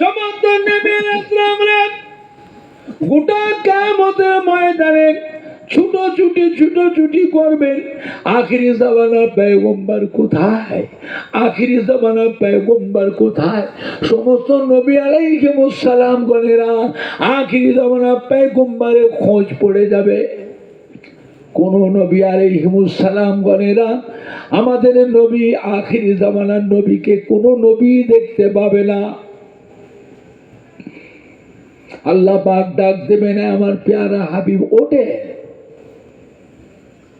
সমস্ত নবীর ইসলামরা গোটা কামতের ময়দানে ছুটো ছুটি ছুটো ছুটি করবেন আখিরি জামানা পেগম্বার কোথায়? আখিরি জামানা পেগম্বার কোথায়? সমস্ত নবী আলাইহিমুসসালাম গণেরা, আখিরি জামানা পেগম্বারের খোঁজ পড়ে যাবে। কোন নবী আলাইহিমুসসালাম গণেরা, আমাদের নবী, আখিরি জামানার নবীকে কোনো নবী দেখতে পাবে না। আল্লাহ পাক ডাক দেবে না আমার পেয়ারা হাবিব, ওঠে।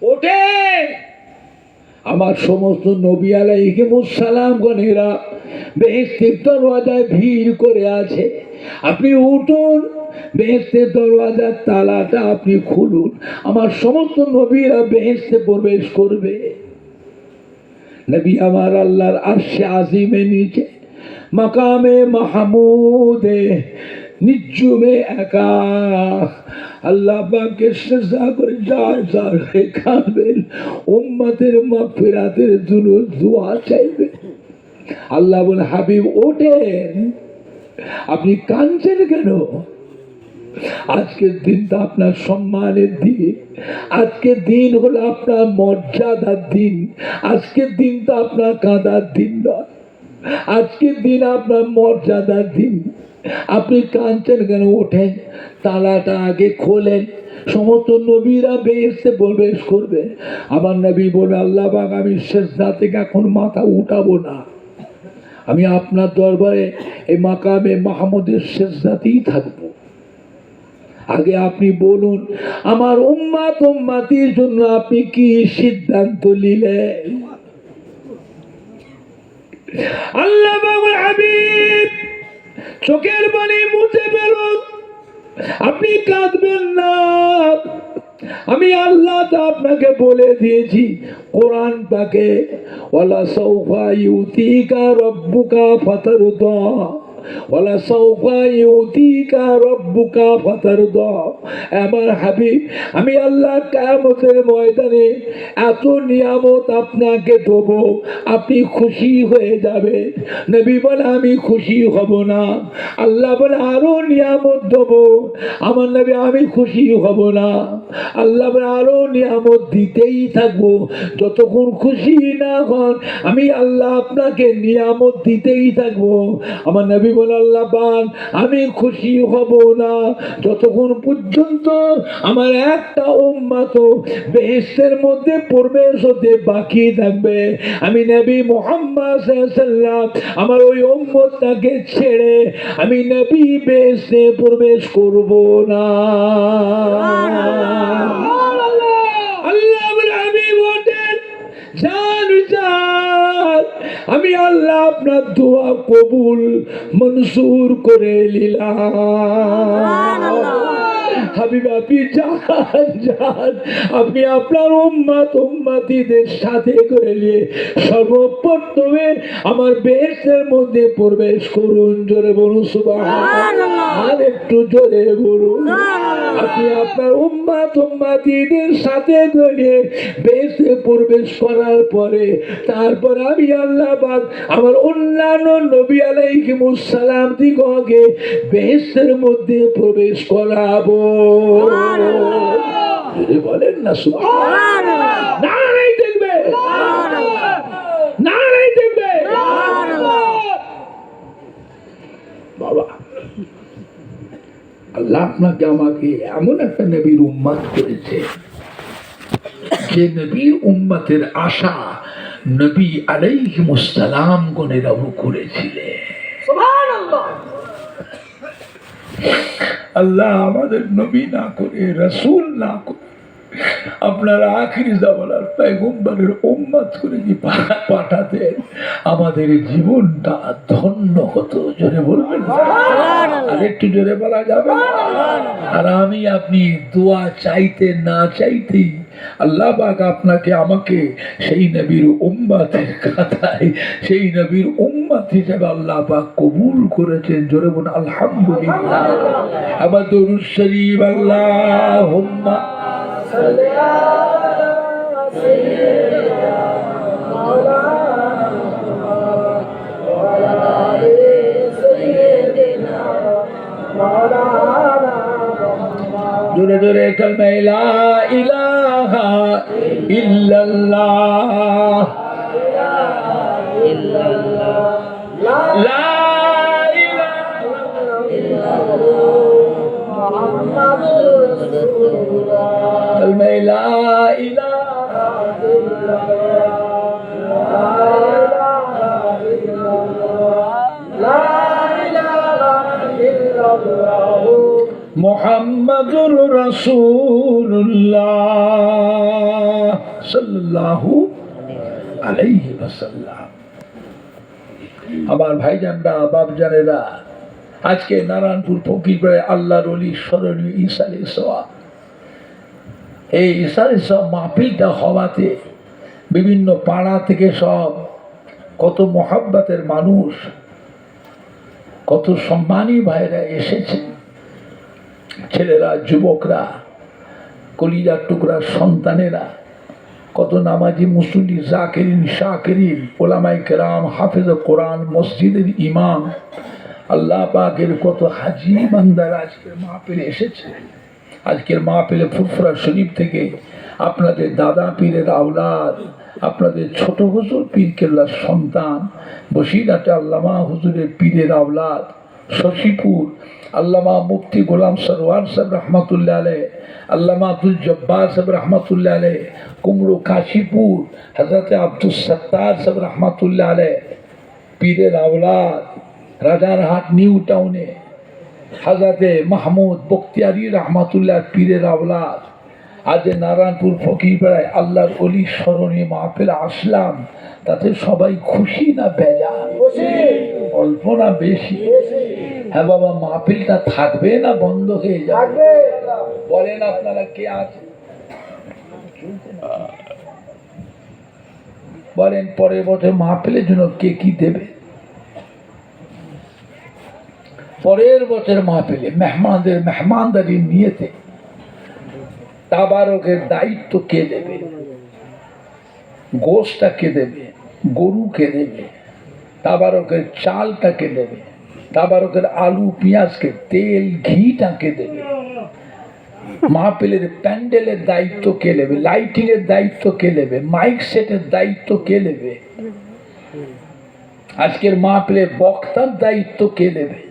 ওঠে। আমার সমস্ত নবী আলাইহিমুসসালাম গণেরা বেহেস্তের দরওয়াজায় ভিড় করে আছে। আপনি উঠুন বেহেস্তের দরওয়াজার তালাটা আপনি খুলুন। আমার সমস্ত নবীরা বেহেস্তে প্রবেশ করবে। নবী আমার আল্লাহর আরশে আজিমে নিচে, মাকামে মাহমুদে নিজ্জুমে একা আল্লাহ পাকে সেজদা করে যার যার হয়ে কাঁদবেন, উম্মতের ফেরাতের জন্য দোয়া চাইবে আল্লাহ বলে হাবিব, ওঠেন। আপনি কাঁদছেন কেন? আজকের দিনটা আপনার সম্মানের দিন। আজকের দিন হলো আপনার মর্যাদার দিন। আজকের দিনটা আপনার কাঁদার দিন নয়। আজকের দিন আপনার মর্যাদার দিন। আপনি কাঁদছেন কেন? ওঠেন, তালাটা আগে খোলেন। সমস্ত নবীরা বেসতে প্রবেশ করবে। আমার নবী বলে আল্লাহ বাগ আমি শেষ থেকে এখন মাথা উঠাবো না। আমি আপনার দরবারে এই মাকামে মাহমুদের শেষ রাতেই থাকব। আগে আপনি বলুন, আমার উম্মাত উম্মাতির জন্য আপনি কি সিদ্ধান্ত নিলেন? আল্লাহ বাবুল হাবিব চোখের পানি মুছে ফেলুন। আপনি কাঁদবেন না। আমি আল্লাহ তো আপনাকে বলে দিয়েছি। কোরআন পাকে ওলা সৌফা ইউতিকা রব্বুকা ফাতারুদা। আপনি খুশি হয়ে যাবে। নবী বলে, আমি খুশি হব না। আল্লাহ বলে, আরও নিয়ামত দেব। আমার নবী, আমি খুশি হব না। আল্লাহ বলে, আরও নিয়ামত দিতেই থাকব। যতক্ষণ খুশি না হন, আমি আল্লাহ আপনাকে নিয়ামত দিতেই থাকব। আমার নবী বলে আল্লাহ পান, আমি খুশি হব না। যতক্ষণ পর্যন্ত আমার একটা উম্মাত বেহেস্তের মধ্যে প্রবেশ হতে বাকি থাকবে, আমি নবী মোহাম্মদ আমার ওই উম্মতটাকে ছেড়ে আমি নবী বেহেস্তে প্রবেশ করব না। আমি আল্লাহ আপনার দোয়া কবুল মনসুর করে নিলাম। হাবিব আপনি যান যান। আপনি আপনার উম্মাত উম্মাতিদের সাথে করে নিয়ে সর্বপ্রথমে আমার বেশের মধ্যে প্রবেশ করুন জোরে বলুন সুবাহ আর একটু জোরে বলুন। আপনি আপনার উম্মাত উম্মাতিদের সাথে ধরে বেশে প্রবেশ করার পরে তারপর আমি আল্লাহ পাক আমার অন্যান্য নবী আলাইহিমুসালাম দিগকে বেহেসের মধ্যে প্রবেশ করাবো। বলেন না সুবহানাল্লাহ না নাই দেখবে না নাই দেখবে বাবা আল্লাহ আপনাকে আমাকে এমন একটা নবীর উম্মাদ করেছে যে নবীর উম্মাতের আশা নবী আলাইহিমুসসালাম গণেরাও করেছিলেন। আল্লাহ আমাদের নবী না করে রসুল না করে আপনার আখিরি জামানার পেগম্বরের উম্মাদ করে কি পা- পাঠাতেন? আমাদের জীবনটা ধন্য হতো জোরে বলবেন? আর একটু জোরে বলা যাবে? আর আমি আপনি দোয়া চাইতে না চাইতেই আল্লাহ পাক আপনাকে আমাকে সেই নবীর উম্মাতের খাতায় সেই নবীর উম্মাত হিসেবে আল্লাহ পাক কবুল করেছেন জোরে বলুন আলহামদুলিল্লাহ। আমার দরুদ শরীফ আল্লাহ জোরে জোরে কলমেলা ইলাহা ইল্লাল্লাহ। ইল্লাল্লাহ। লা কালমা লা ইলাহা মোহাম্মদুর রসুল্লাহ সাল্লাল্লাহু আলাইহি ওয়াসাল্লাম। আমার ভাইজানরা, বাপজানেরা, আজকে নারায়ণপুর ফকিরপাড়ে আল্লাহর অলি স্মরণীয় ঈসা আলী সোয়া এই আলী সোয়া মাহফিলটা হওয়াতে বিভিন্ন পাড়া থেকে সব কত মহাব্বাতের মানুষ, কত সম্মানী ভাইরা এসেছে। ছেলেরা, যুবকরা, কলিজার টুকরা, সন্তানেরা, কত নামাজি মুসল্লি, জাকেরিন, শাকেরিন ওলামাই কেরাম, হাফেজ কোরআন, মসজিদের ইমাম, আল্লাহ পাকের কত হাজি বান্দার আজকের মাহফিলে এসেছে। আজকের মাহফিলে ফুরফুরা শরীফ থেকে আপনাদের দাদা পীরের আওলাদ, আপনাদের ছোট হুজুর পীর কেল্লার সন্তান বসিরাটে আল্লামা হুজুরের পীরের আওলাদ, শশীপুর, আল্লামা মুফতি গোলাম সরওয়ার সাহেব রহমতুল্লাহ আলহ আল্লামা আব্দুল জব্বার সাহেব রহমতুল্লাহ আলহ কুমড়ো কাশীপুর হজরত আব্দুল সত্তার সাহেব রহমতুল্লাহ আলহ পীরের আওলাদ, রাজারহাট নিউ টাউনে হাজাতে মাহমুদ বখতিয়ারি রহমাতুল্লাহ পীরের আওলাদ। আজ নারায়ণপুর ফকিরপাড়ায় আল্লাহর অলি স্মরণীয় মাহফিল আসলাম। তাতে সবাই খুশি না বেজার? অল্প না বেশি? হ্যাঁ বাবা মাহফিলটা থাকবে না বন্ধ হয়ে যাবে? বলেন আপনারা কে আছে? বলেন পরের বছর মাহফিলের জন্য কে কি দেবে? পরের বছর মাহফিলে মেহমানদের মেহমানদারি নিয়েতে তাবারকের দায়িত্ব কে দেবে? গোশটা কে দেবে? গরু কে দেবে? তাবারকের চালটা কে দেবে? তাবারকের আলু পেঁয়াজকে তেল, ঘিটা কে দেবে? মাহফিলের প্যান্ডেলের দায়িত্ব কে নেবে? লাইটিং এর দায়িত্ব কে নেবে? মাইক সেটের দায়িত্ব কে নেবে? আজকের মাহফিলের বক্তার দায়িত্ব কে নেবে?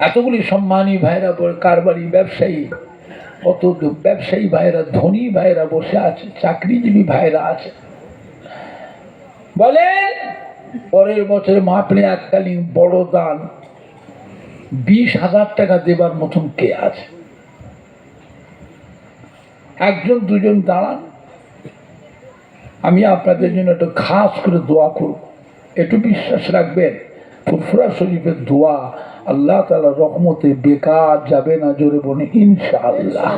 এতগুলি সম্মানী ভাইরা কারবারি ব্যবসায়ী, কত ব্যবসায়ী ভাইরা ধনী ভাইরা বসে আছে, চাকরিজীবী ভাইরা আছে। বলেন পরের বছর মাহফিলে এককালীন বড় দান বিশ হাজার টাকা দেবার মতন কে আছে? একজন, দুজন দাঁড়ান। আমি আপনাদের জন্য একটু খাস করে দোয়া করব। একটু বিশ্বাস রাখবেন, ফুরফুরা শরীফের দোয়া আল্লাহ তালা রহমতে বেকার যাবে না জোরে বনে ইনশাআল্লাহ।